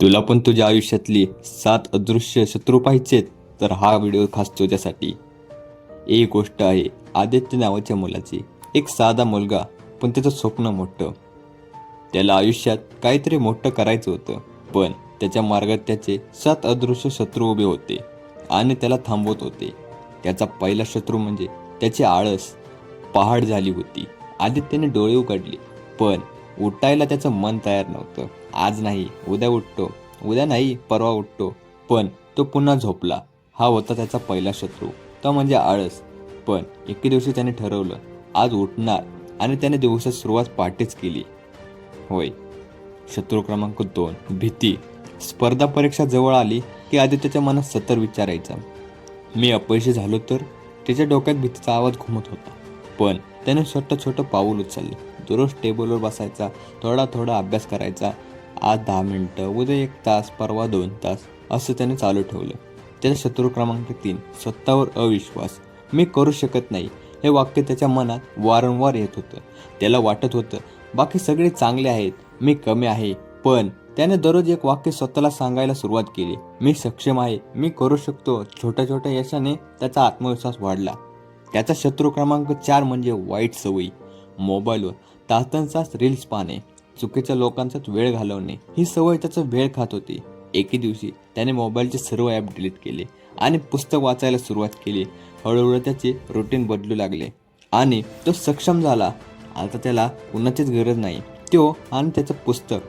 तुला पण तुझ्या आयुष्यातली सात अदृश्य शत्रू पाहिजेत तर हा व्हिडिओ खास तुझ्यासाठी. एक गोष्ट आहे आदित्य नावाच्या मुलाची. एक साधा मुलगा पण त्याचं स्वप्न मोठं. त्याला आयुष्यात काहीतरी मोठं करायचं होतं पण त्याच्या मार्गात त्याचे सात अदृश्य शत्रू उभे होते आणि त्याला थांबवत होते. त्याचा पहिला शत्रू म्हणजे त्याची आळस. पहाड झाली होती. आदित्यने डोळे उघडले पण उठायला त्याचं मन तयार नव्हतं. आज नाही उद्या उठतो. उद्या नाही परवा उठतो. पण तो पुन्हा झोपला. हा होता त्याचा पहिला शत्रू. तो म्हणजे आळस. पण एके दिवशी त्याने ठरवलं आज उठणार. आणि त्याने दिवसात सुरुवात पहाटेच केली. होय. शत्रू क्रमांक दोन भीती. स्पर्धा परीक्षा जवळ आली की आदित्यच्या मनात सतर विचारायचा. मी अपयशी झालो तर? त्याच्या डोक्यात भीतीचा आवाज घुमत होता. पण त्याने छोटं छोटं पाऊल उचललं. दररोज टेबलवर बसायचा थोडा थोडा अभ्यास करायचा. आज दहा मिनटं उद्या एक तास परवा दोन तास असं त्याने चालू ठेवलं. त्याचा शत्रू क्रमांक तीन स्वतःवर अविश्वास. मी करू शकत नाही हे वाक्य त्याच्या मनात वारंवार येत होतं. त्याला वाटत होतं बाकी सगळे चांगले आहेत मी कमी आहे पण त्याने दररोज एक वाक्य स्वतःला सांगायला सुरुवात केली. मी सक्षम आहे मी करू शकतो छोट्या छोट्या यशाने त्याचा आत्मविश्वास वाढला. त्याचा शत्रू क्रमांक चार म्हणजे वाईट सवयी. मोबाईलवर तासांचाच रील्स पाहणे चुकीच्या लोकांचाच वेळ घालवणे ही सवय त्याचं वेळ खात होती. एके दिवशी त्याने मोबाईलचे सर्व ॲप डिलीट केले आणि पुस्तक वाचायला सुरुवात केली. हळूहळू त्याचे रुटीन बदलू लागले आणि तो सक्षम झाला. आता त्याला कुणाचीच गरज नाही. तो आणि त्याचं पुस्तक.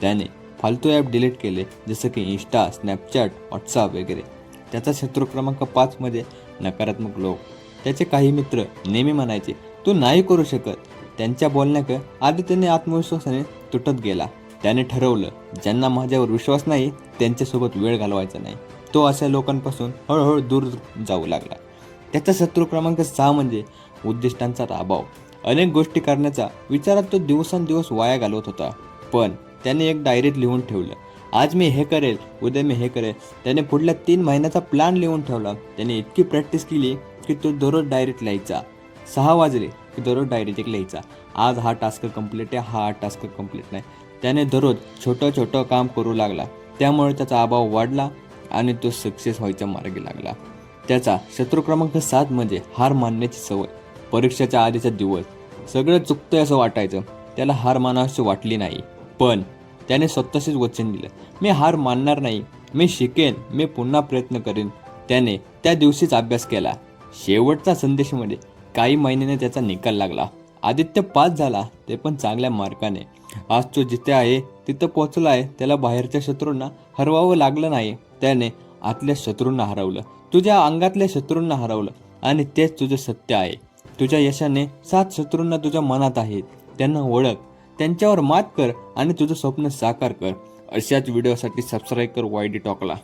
त्याने फालतू ॲप डिलीट केले जसं की इन्स्टा स्नॅपचॅट व्हॉट्सअप वगैरे. त्याचा शत्रू क्रमांक पाचमध्ये नकारात्मक लोक. त्याचे काही मित्र नेहमी म्हणायचे तू नाही करू शकत. त्यांच्या बोलण्याक आदित्यने आत्मविश्वासाने तुटत गेला. त्याने ठरवलं ज्यांना माझ्यावर विश्वास नाही त्यांच्यासोबत वेळ घालवायचा नाही. तो अशा लोकांपासून हळूहळू दूर जाऊ लागला. त्याचा शत्रू क्रमांक सहा म्हणजे उद्दिष्टांचा अभाव अनेक गोष्टी करण्याचा विचारात तो दिवसांदिवस वाया घालवत होता. पण त्याने एक डायरीत लिहून ठेवलं आज मी हे करेल उद्या मी हे करेल. त्याने पुढल्या तीन महिन्याचा प्लॅन लिहून ठेवला. त्याने इतकी प्रॅक्टिस केली की तो दररोज डायरीत लिहायचा. सहा वाजले. दररोज डायरीत एक लिहायचा. आज हा टास्क कंप्लीट आहे हा टास्क कंप्लीट नाही. त्याने दररोज छोटं छोटं काम करू लागला. त्यामुळे त्याचा अभाव वाढला आणि तो सक्सेस व्हायच्या मार्गी लागला. त्याचा शत्रू क्रमांक सात म्हणजे हार मानण्याची सवय. परीक्षेच्या आधीचा दिवस. सगळं चुकतंय असं वाटायचं. त्याला हार मानावशी वाटली नाही. पण त्याने स्वतःशीच वचन दिलं. मी हार मानणार नाही. मी शिकेन. मी पुन्हा प्रयत्न करेन. त्याने त्या दिवशीच अभ्यास केला. शेवटचा संदेश म्हणजे काही महिन्याने त्याचा निकाल लागला. आदित्य पास झाला ते पण चांगल्या मार्काने. आज तो जिथे आहे तिथं पोहोचला आहे त्याला बाहेरच्या शत्रूंना हरवावं लागलं नाही. त्याने आतल्या शत्रूंना हरवलं तुझ्या अंगातल्या शत्रूंना हरवलं आणि तेच तुझं सत्य आहे. तुझ्या यशाने सात शत्रूंना तुझ्या मनात आहेत. त्यांना ओळख त्यांच्यावर मात कर आणि तुझं स्वप्न साकार कर. अशाच व्हिडिओसाठी सबस्क्राईब कर वाय डी टॉकला